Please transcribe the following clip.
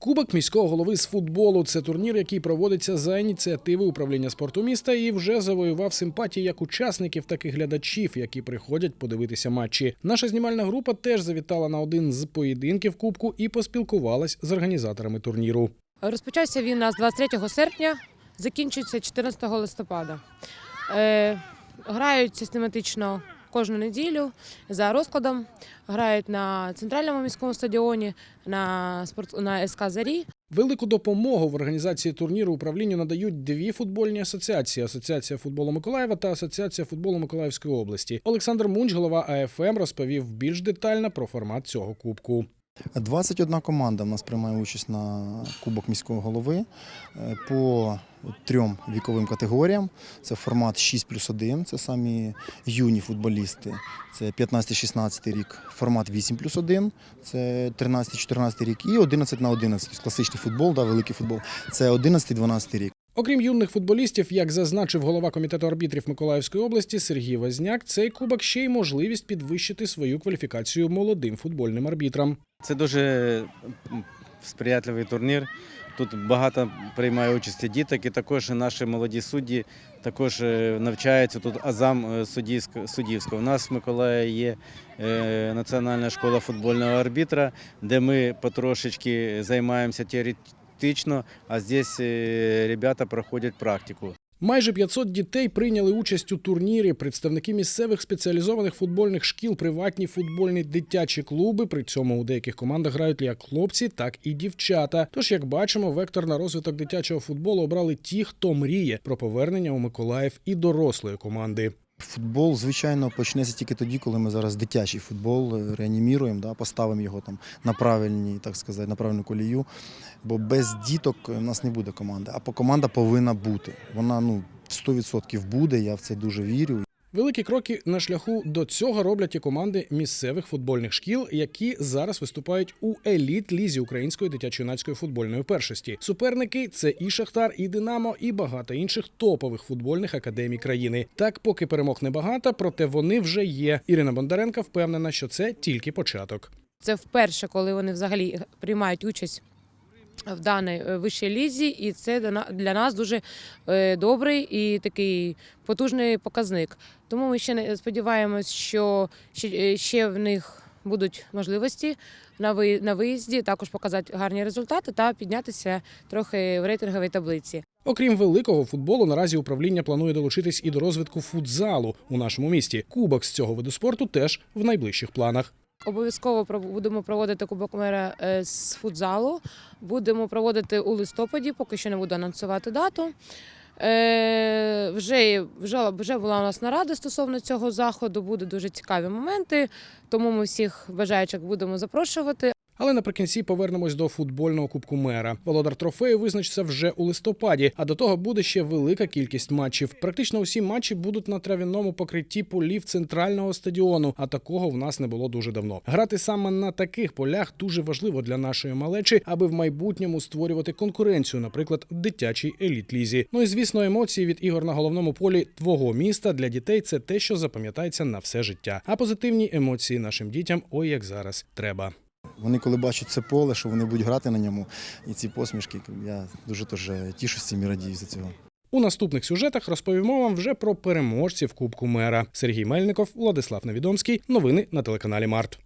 Кубок міського голови з футболу це турнір, який проводиться за ініціативи управління спорту міста і вже завоював симпатії як учасників, так і глядачів, які приходять подивитися матчі. Наша знімальна група теж завітала на один з поєдинків кубку і поспілкувалась з організаторами турніру. Розпочався він у нас 23 серпня, закінчується 14 листопада. Е, грають систематично кожну неділю за розкладом. Грають на центральному міському стадіоні, на спорт на СК Зарі. Велику допомогу в організації турніру управлінню надають дві футбольні асоціації: Асоціація футболу Миколаєва та Асоціація футболу Миколаївської області. Олександр Мунч, голова АФМ, розповів більш детально про формат цього кубку. 21 команда в нас приймає участь на Кубок міського голови е, по трьом віковим категоріям. Це формат 6 плюс 1, це самі юні футболісти, це 15-16 рік, формат 8 плюс 1, це 13-14 рік, і 11 на 11, тобто класичний футбол, да, великий футбол, це 11-12 рік. Окрім юних футболістів, як зазначив голова комітету арбітрів Миколаївської області Сергій Возняк, цей кубок ще й можливість підвищити свою кваліфікацію молодим футбольним арбітрам. Це дуже сприятливий турнір. Тут багато приймає участі діток, і також наші молоді судді також е, навчаються тут азам е, суддівськ- суддівського. У нас в Миколаї є е, Національна школа футбольного арбітра, де ми потрошечки займаємося теоретично, а здесь е, ребята проходять практику. Майже 500 дітей прийняли участь у турнірі. Представники місцевих спеціалізованих футбольних шкіл, приватні футбольні дитячі клуби. При цьому у деяких командах грають як хлопці, так і дівчата. Тож, як бачимо, вектор на розвиток дитячого футболу обрали ті, хто мріє про повернення у Миколаїв і дорослої команди. Футбол, звичайно, почнеться тільки тоді, коли ми зараз дитячий футбол е, реаніміруємо, да, поставимо його там на правильні, так сказати, на правильну колію. Бо без діток у нас не буде команди. А команда повинна бути. Вона ну 100% буде. Я в це дуже вірю. Великі кроки на шляху до цього роблять і команди місцевих футбольних шкіл, які зараз виступають у еліт лізі української дитячо-юнацької футбольної першості. Суперники це і Шахтар, і Динамо, і багато інших топових футбольних академій країни. Так, поки перемог небагато, проте вони вже є. Ірина Бондаренка впевнена, що це тільки початок. Це вперше, коли вони взагалі приймають участь в даній е, вищій лізі, і це для нас дуже е, добрий і такий потужний показник. Тому ми ще не- сподіваємось, що ще, е, в них будуть можливості на виїзді також показати гарні результати та піднятися трохи в рейтинговій таблиці. Окрім великого футболу, наразі управління планує долучитись і до розвитку футзалу у нашому місті. Кубок з цього виду спорту теж в найближчих планах. Обов'язково будемо проводити Кубок мера е, з футзалу. Будемо проводити у листопаді, поки що не буду анонсувати дату. Е, вже, вже, вже була у нас нарада стосовно цього заходу. Будуть дуже цікаві моменти, тому ми всіх бажаючих будемо запрошувати. Але наприкінці повернемось до футбольного кубку мера. Володар трофею визначиться вже у листопаді, а до того буде ще велика кількість матчів. Практично усі матчі будуть на трав'яному покритті полів центрального стадіону, а такого в нас не було дуже давно. Грати саме на таких полях дуже важливо для нашої малечі, аби в майбутньому створювати конкуренцію, наприклад, дитячій еліт-лізі. Ну і звісно, емоції від ігор на головному полі твого міста для дітей це те, що запам'ятається на все життя. А позитивні емоції нашим дітям ой як зараз треба. Вони коли бачать це поле, що вони будуть грати на ньому, і ці посмішки, я дуже теж тішуся і за цього. У наступних сюжетах розповімо вам вже про переможців Кубку мера Сергій Мельников, Владислав Невідомський. Новини на телеканалі Март.